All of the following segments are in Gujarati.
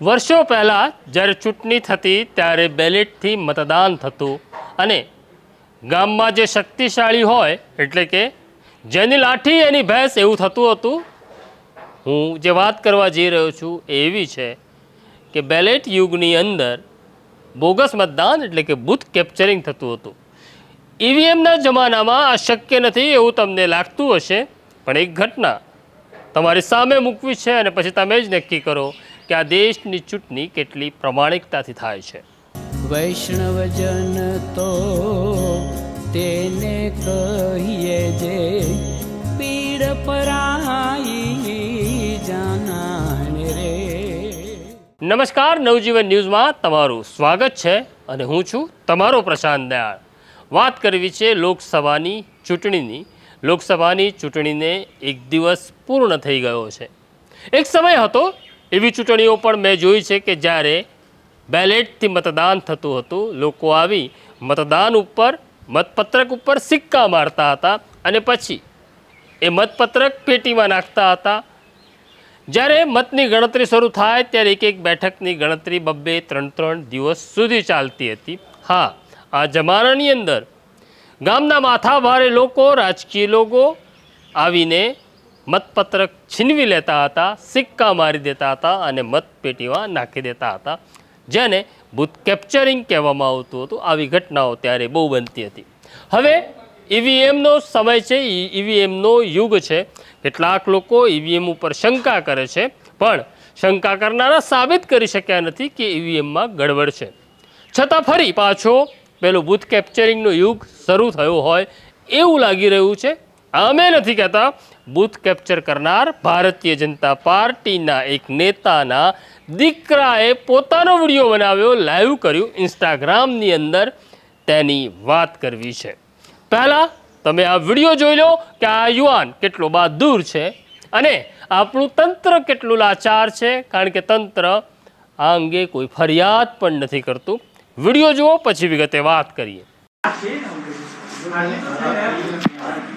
વર્ષો પહેલાં જ્યારે ચૂંટણી થતી ત્યારે બેલેટથી મતદાન થતું અને ગામમાં જે શક્તિશાળી હોય, એટલે કે જેની લાઠી, એની ભેંસ એવું થતું હતું, હું જે વાત કરવા જઈ રહ્યો છું એવી છે કે બેલેટ યુગની અંદર બોગસ મતદાન, એટલે કે બૂથ કેપ્ચરિંગ થતું હતું. ઈવીએમના જમાનામાં આ શક્ય નથી એવું તમને લાગતું હશે, પણ એક ઘટના તમારી સામે મૂકવી છે અને પછી તમે જ નક્કી કરો કે આ દેશની ચૂંટણી કેટલી પ્રમાણિકતાથી થાય છે? વૈષ્ણવજન તો તેને કહીએ જે પીડ પરાઈ જાનાને રે. નમસ્કાર નવજીવન ન્યૂઝમાં તમારું સ્વાગત છે અને હું છું તમારો પ્રશાંત દયાળ. વાત કરવી છે લોકસભાની ચૂંટણીની. લોકસભાની ચૂંટણીને એક દિવસ પૂર્ણ થઈ ગયો છે. એક સમય હતો એવી ચૂંટણીઓ પણ મેં જોઈ છે કે જ્યારે બેલેટથી મતદાન થતું હતું, લોકો આવી મતદાન ઉપર, મતપત્રક ઉપર સિક્કા મારતા હતા અને પછી એ મતપત્રક પેટીમાં નાખતા હતા. જ્યારે મતની ગણતરી શરૂ થાય ત્યારે એક એક બેઠકની ગણતરી બબ્બે ત્રણ ત્રણ દિવસ સુધી ચાલતી હતી. હા, આ જમાનાની અંદર ગામના માથાભારે લોકો, રાજકીય લોકો આવીને મતપત્રક છીનવી લેતા હતા, સિક્કા મારી દેતા હતા અને મતપેટીમાં નાખી દેતા હતા. જેને બુથ કેપ્ચરિંગ કહેવામાં આવતું હતું. આવી ઘટનાઓ ત્યારે બહુ બનતી હતી. હવે ઈવીએમનો સમય છે. ઈવીએમનો યુગ છે. કેટલાક લોકો ઈવીએમ ઉપર શંકા કરે છે. પણ શંકા કરનારા સાબિત કરી શક્યા નથી કે ઈવીએમમાં ગડબડ છે. છતાં ફરી પાછો પેલો બૂથ કેપ્ચરિંગનો યુગ શરૂ થયો હોય એવું લાગી રહ્યું છે. અમે નથી કહેતા. બૂથ કેપ્ચર કરનાર ભારતીય જનતા પાર્ટીના એક નેતાના દીકરાએ પોતાનો વીડિયો બનાવ્યો, લાઈવ કર્યું, ઇન્સ્ટાગ્રામની અંદર તેની વાત કરવી છે. પહેલાં તમે આ વીડિયો જોઈ લો કે આ યુવાન કેટલો બહાદુર છે અને આપણું તંત્ર કેટલું લાચાર છે, કારણ કે તંત્ર આ અંગે કોઈ ફરિયાદ પણ નથી કરતું. વીડિયો જુઓ, પછી વિગતે વાત કરીએ.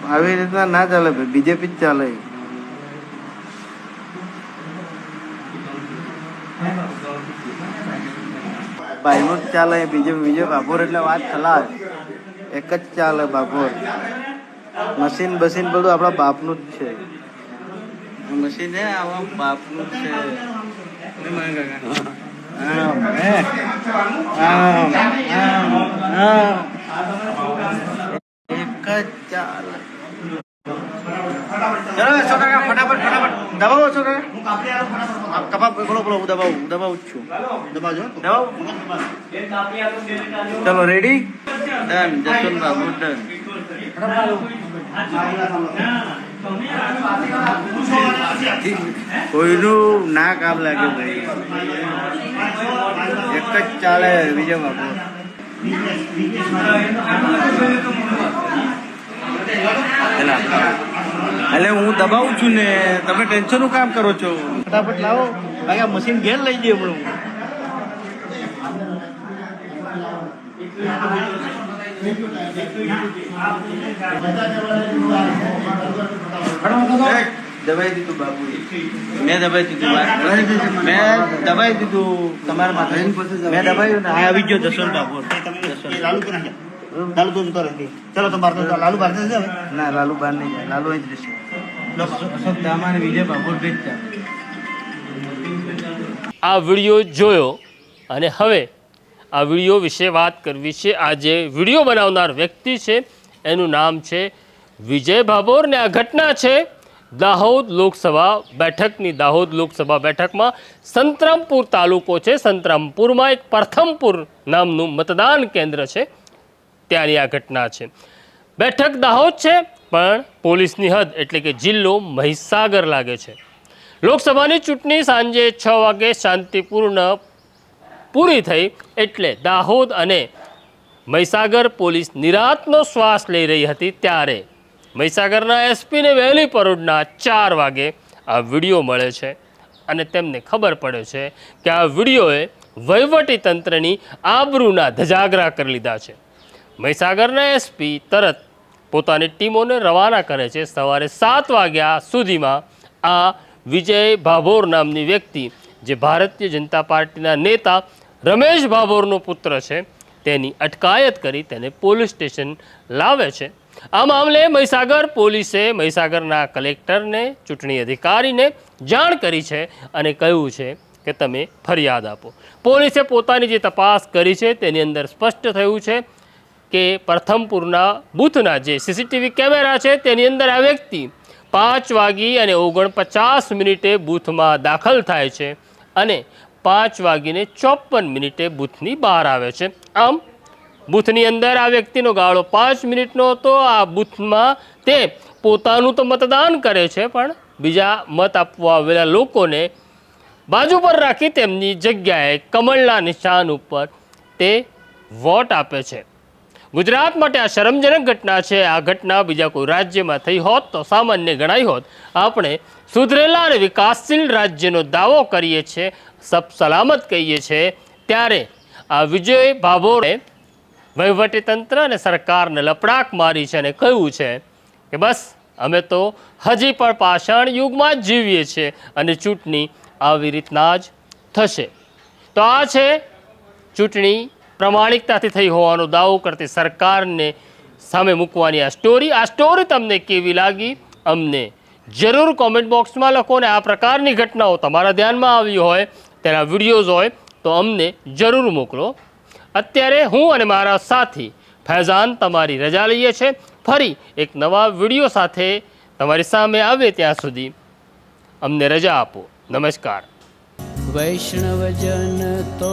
આવી રીતના ના ચાલે ભાઈ બીજેપી જ ચાલે. ભાઈનું જ ચાલે બીજે બીજો બાપોર એટલે વાત ખલાસ. એક જ ચાલે બાપોર. મશીન બસીન બધું આપણા બાપનું જ છે. મશીન હે આવા બાપનું જ છે નહીં મને કાકા? આમ, હે? આમ, આમ, આમ. એક જ ચાલે ચલો સો કાકા ફટાફટ ફટાફટ દબાવો છો કાકા કપા બોલો બોલો હું દબાવું દબાવું જ છું. દબાજો દબાવું? ચલો ready done Jaswant Babu done કોઈનું ના કામ લાગે ભાઈ. એક જ ચાલે વિજય બાબુ એટલે હું દબાવું છું ને તમે ટેન્શનનું કામ કરો છો. ફટાફટ લાવો. બાકી આ મશીન ઘેર લઈ જઈએ હમણાં. દબાઈ દીધું બાપુ મેં દબાઈ દીધું મેં દબાઈ દીધું તમારા માથે. મેં દબાયું ને. આવી ગયો જસવંત. બાબુ જસવંત લાલુ તો લાલુ ચલો તો બાર લાલુ બહાર જશે હવે. ના લાલુ બહાર નહીં જાય. લાલુ અહીં જ રહેશે. વિજય બાબુ આ વીડિયો જોયો અને હવે આ વીડિયો વિશે વાત કરવી છે. આ જે વીડિયો બનાવનાર વ્યક્તિ છે એનું નામ છે વિજય ભાભોર ને આ ઘટના છે દાહોદ લોકસભા બેઠકની. દાહોદ લોકસભા બેઠકમાં સંતરામપુર તાલુકો છે. સંતરામપુરમાં એક પ્રથમપુર નામનું મતદાન કેન્દ્ર છે. ત્યાંની આ ઘટના છે. બેઠક દાહોદ છે, પણ પોલીસની હદ એટલે કે જિલ્લો મહીસાગર લાગે છે. લોકસભાની ચૂંટણી સાંજે છ વાગે શાંતિપૂર્ણ પૂરી થઈ એટલે દાહોદ અને મહીસાગર પોલીસ નિરાતનો શ્વાસ લઈ રહી હતી ત્યારે મહીસાગરના એસપીને વહેલી પરોઢના ચાર વાગે આ વીડિયો મળે છે અને તેમને ખબર પડે છે કે આ વિડીયોએ વહીવટી તંત્રની આબરૂના ધજાગરા કરી લીધા છે. મહીસાગરના એસપી તરત પોતાની ટીમોને રવાના કરે છે. સવારે સાત વાગ્યા સુધીમાં આ વિજય ભાભોર નામની વ્યક્તિ, જે ભારતીય જનતા પાર્ટીના નેતા રમેશ ભાભોરનો પુત્ર છે, તેની અટકાયત કરી તેને પોલીસ સ્ટેશન લાવે છે. આ મામલે મહીસાગર પોલીસે મહીસાગરના કલેક્ટરને, ચૂંટણી અધિકારીને જાણ કરી છે અને કહ્યું છે કે તમે ફરિયાદ આપો. પોલીસે પોતાની જે તપાસ કરી છે તેની અંદર સ્પષ્ટ થયું છે કે પ્રથમપુરના બૂથના જે સીસીટીવી કેમેરા છે તેની અંદર આ વ્યક્તિ પાંચ વાગી અને ઓગણપચાસ મિનિટે બૂથમાં દાખલ થાય છે અને પાંચ વાગીને ચોપન મિનિટે બૂથની બહાર આવે છે. આમ, બૂથની અંદર આ વ્યક્તિનો ગાળો પાંચ મિનિટનો હતો. આ બૂથમાં તે પોતાનું તો મતદાન કરે છે, પણ બીજા મત આપવા આવેલા લોકોને બાજુ પર રાખી તેમની જગ્યાએ કમળના નિશાન ઉપર તે વોટ આપે છે. ગુજરાત માટે આ શરમજનક ઘટના છે. આ ઘટના બીજા કોઈ રાજ્યમાં થઈ હોત તો સામાન્ય ગણાઈ હોત. આપણે સુધરેલા અને વિકાસશીલ રાજ્યનો દાવો કરીએ છીએ, સબ સલામત કહીએ છીએ. ત્યારે આ વિજય ભાભોરે વહીવટીતંત્ર અને સરકારને લપડાક મારી છે અને કહ્યું છે કે બસ, અમે તો હજી પણ પાષાણ યુગમાં જ જીવીએ છીએ અને ચૂંટણી આવી રીતના જ થશે. તો આ છે ચૂંટણી પ્રમાણિકતાથી થઈ હોવાનો દાવો કરતી સરકારને સામે મૂકવાની આ સ્ટોરી આ સ્ટોરી તમને કેવી લાગી? અમને જરૂર કોમેન્ટ બોક્સમાં લખો અને આ પ્રકારની ઘટનાઓ તમારા ધ્યાનમાં આવી હોય, તેના વિડીયોઝ હોય, તો અમને જરૂર મોકલો. અત્યારે હું અને મારા સાથી ફૈઝાન તમારી રજા લઈએ છીએ ફરી એક નવા વીડિયો સાથે તમારી સામે આવે ત્યાં સુધી અમને રજા આપો. નમસ્કાર. વૈષ્ણવજન તો